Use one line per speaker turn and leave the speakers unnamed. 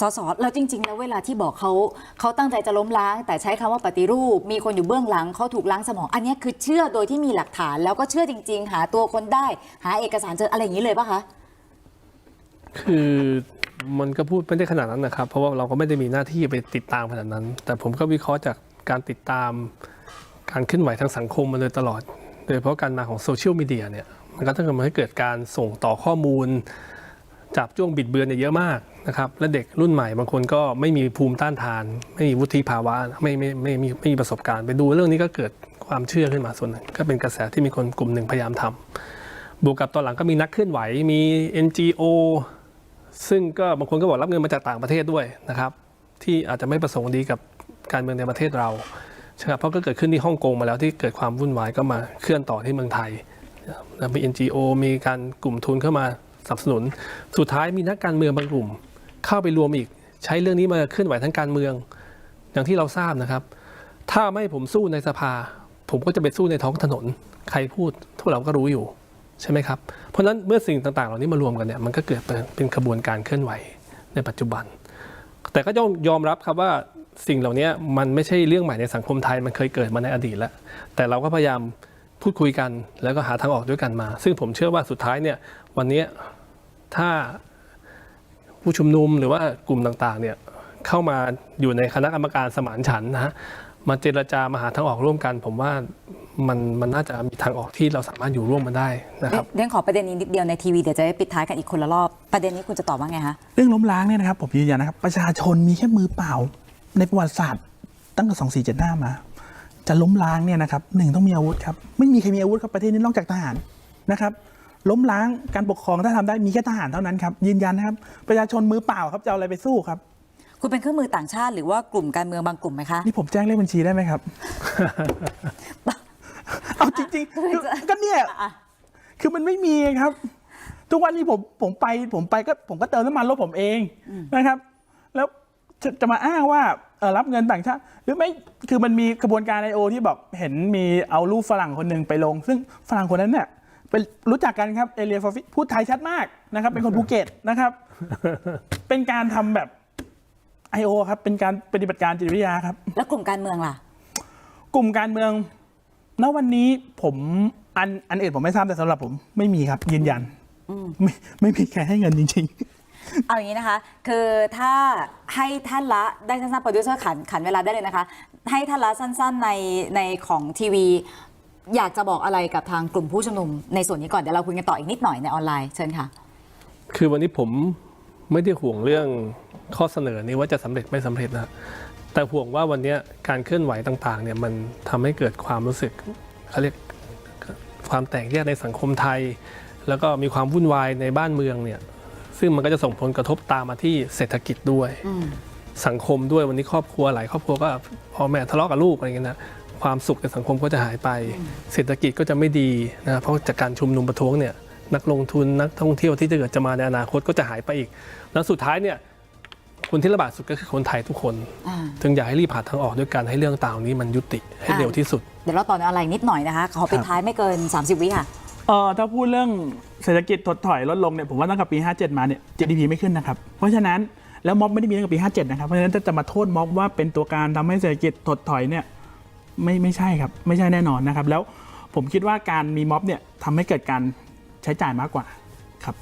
สสแล้วจริง ๆ แล้วเวลาที่บอกเขาเขาตั้งใจจะล้มล้าง แต่ใช้คำว่าปฏิรูป มีคนอยู่เบื้องหลังเขาถูกล้างสมอง อันนี้คือเชื่อโดยที่มีหลักฐาน แล้วก็เชื่อจริง ๆ หาตัวคนได้ หาเอกสารเจออะไรอย่างนี้เลยปะคะ
คือมันก็พูดไม่ได้ขนาดนั้นนะครับ เพราะว่าเราก็ไม่ได้มีหน้าที่ไปติดตามขนาดนั้น แต่ผมก็วิเคราะห์จากการติดตามการเคลื่อนไหวทางสังคมมาโดยตลอด โดยเฉพาะการมาของโซเชียลมีเดียเนี่ยมันก็ต้องทำให้เกิดการส่งต่อข้อมูลจับจ้วงบิดเบือนเนี่ยเยอะมาก นะครับและเด็กรุ่นใหม่บางคนก็ไม่มีภูมิต้านทาน ไม่มีวุฒิภาวะไม่ไม่ไม่ไม่ไม่มีประสบการณ์ ไปดูเรื่องนี้ก็เกิดความเชื่อขึ้นมาส่วนหนึ่งก็เป็นกระแสที่มีคนกลุ่มหนึ่งพยายามทำบวกกับตอนหลังก็มีนักเคลื่อนไหวมี NGO ซึ่งก็บางคนก็บอกรับเงินมาจากต่างประเทศด้วยนะครับ ที่อาจจะไม่ประสงค์ดีกับการเมืองในประเทศเราใช่ครับเพราะก็เกิดขึ้นที่ฮ่องกงมาแล้วที่เกิดความวุ่นวายก็มาเคลื่อนต่อที่เมืองไทยแล้วมี NGO มีการกลุ่มทุนเข้ามาสนับสนุน สุดท้ายมีนักการเมืองบางกลุ่ม เข้าไปรวมอีก ใช้เรื่องนี้มาเคลื่อนไหวทางการเมือง อย่างที่เราทราบนะครับ ถ้าไม่ผมสู้ในสภา ผมก็จะไปสู้ในท้องถนน ใครพูดทุกเราก็รู้อยู่ใช่ไหมครับ เพราะฉะนั้นเมื่อสิ่งต่างๆ เหล่านี้มารวมกันเนี่ยมันก็เกิดเป็นเป็นขบวนการเคลื่อนไหวในปัจจุบัน แต่ก็ต้องยอมรับครับว่าสิ่งเหล่านี้มันไม่ใช่เรื่องใหม่ในสังคมไทยมันเคยเกิดมาในอดีตแล้ว แต่เราก็พยายามพูดคุยกัน แล้วก็หาทางออกด้วยกันมา ซึ่งผมเชื่อว่าสุดท้ายเนี่ยวันนี้ถ้า ผู้ชุมนุมหรือว่ากลุ่มต่างๆเนี่ยเข้ามาอยู่ในคณะกรรมการสมานฉันท์นะฮะมาเจรจามาหาทางออกร่วมกัน ผมว่ามันมันน่าจะมีทางออกที่เราสามารถอยู่ร่วมมันได้นะครับ
เรื่องขอประเด็นนี้นิดเดียวในทีวีเดี๋ยวจะได้ปิดท้ายกันอีกคนละรอบประเด็นนี้คุณจะตอบว่าไงคะ
เรื่องล้มล้างเนี่ยนะครับผมยืนยันนะครับประชาชนมีแค่มือเปล่า ในประวัติศาสตร์ตั้งแต่2475มา จะล้มล้างเนี่ยนะครับหนึ่งต้องมีอาวุธครับไม่มีใครมีอาวุธครับประเทศนี้นอกจากทหารนะครับ ล้มล้างการปกครองถ้าทำได้มีแค่ทหารเท่านั้นครับยืนยันนะครับประชาชนมือเปล่าครับจะเอาอะไรไปสู้ครับ
คุณเป็นเครื่องมือต่างชาติหรือว่ากลุ่มการเมืองบางกลุ่มไหมคะ
นี่ผมแจ้งเลขบัญชีได้ไหมครับ เอาจริงๆคือก็เนี่ย
อะ
คือมันไม่มีครับ ทุกวันนี้ผมผมไปผมไปก็ผมก็เติมน้ำมันรถผมเองนะครับ แล้วจะจะมาอ้างว่าเอ่อรับเงินต่างชาติหรือไม่คือมันมีกระบวนการไอโอที่บอกเห็นมีเอารูปฝรั่งคนหนึ่งไปลง ซึ่งฝรั่งคนนั้นเนี่ย เป็นรู้จักกันครับเอเลียฟอฟิพูดไทยชัดมากนะครับ เป็นคนภูเก็ตนะครับ เป็นการทำแบบ I.O. ครับ เป็นการปฏิบัติการจิตวิทยาครับ
แล้วกลุ่มการเมืองล่ะ
กลุ่มการเมือง ณวันนี้ผมอันอันอื่นผมไม่ทราบแต่สำหรับผม ไม่มีครับ ยืนยันไม่ไม่มีใครให้เงินจริง
เอาอย่างนี้นะคะ คือถ้าให้ท่านละได้สั้นๆโปรดิวเซอร์ขันขันเวลาได้เลยนะคะ ให้ท่านละสั้น ๆในในของทีวี อยากจะบอกอะไรกับทางกลุ่มผู้ชุมนุมในส่วนนี้ก่อนเดี๋ยวเราคุยกันต่ออีกนิดหน่อยในออนไลน์เชิญค่ะ
คือวันนี้ผมไม่ได้ห่วงเรื่องข้อเสนอนี้ว่าจะสำเร็จไม่สำเร็จนะแต่ห่วงว่าวันนี้การเคลื่อนไหวต่างๆเนี่ยมันทำให้เกิดความรู้สึกเขาเรียกความแตกแยกในสังคมไทย แล้วก็มีความวุ่นวายในบ้านเมืองเนี่ยซึ่งมันก็จะส่งผลกระทบตามมาที่เศรษฐกิจด้วย สังคมด้วยวันนี้ครอบครัวหลายครอบครัวก็พ่อแม่ทะเลาะกับลูกอะไรเงี้ยนะ ความสุขในสังคมก็จะหายไป เศรษฐกิจก็จะไม่ดีนะเพราะจากการชุมนุมประท้วงเนี่ยนักลงทุนนักท่องเที่ยวที่จะเกิดจะมาในอนาคตก็จะหายไปอีก แล้วสุดท้ายเนี่ยคนที่ระบาดสุดก็คือคนไทยทุกคน
อ่า
จึงอยากให้รีบหาทางออกด้วยการให้เรื่องต่างนี้มันยุติให้เร็วที่สุด
เดี๋ยวเราต่อในออนไลน์นิดหน่อยนะคะ ขอปิดท้ายไม่เกิน 30 วิค่ะ
ๆเออถ้าพูดเรื่องเศรษฐกิจถดถอยลดลงเนี่ยผมว่าตั้งแต่ปี 57 มาเนี่ย GDP ไม่ขึ้นนะครับ เพราะฉะนั้นแล้วม็อบไม่ได้มีตั้งแต่ปี 57 นะครับ เพราะฉะนั้นจะมาโทษม็อบว่าเป็นตัวการทำให้เศรษฐกิจถดถอยเนี่ย ไม่ไม่ใช่ครับ ไม่ใช่แน่นอนนะครับ แล้วผมคิดว่าการมีม็อบเนี่ยทำให้เกิดการใช้จ่ายมากกว่าครับ